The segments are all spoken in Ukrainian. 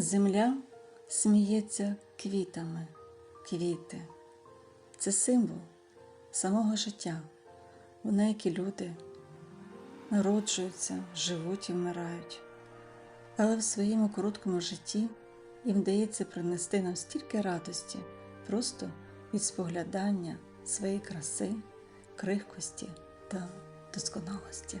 Земля сміється квітами, квіти. Це символ самого життя. У неякі люди народжуються, живуть і вмирають. Але в своєму короткому житті їм вдається принести нам стільки радості просто від споглядання своєї краси, крихкості та досконалості.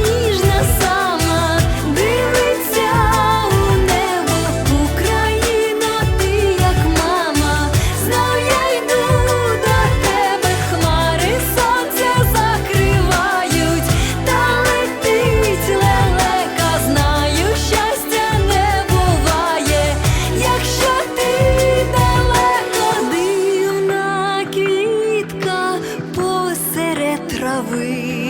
трави.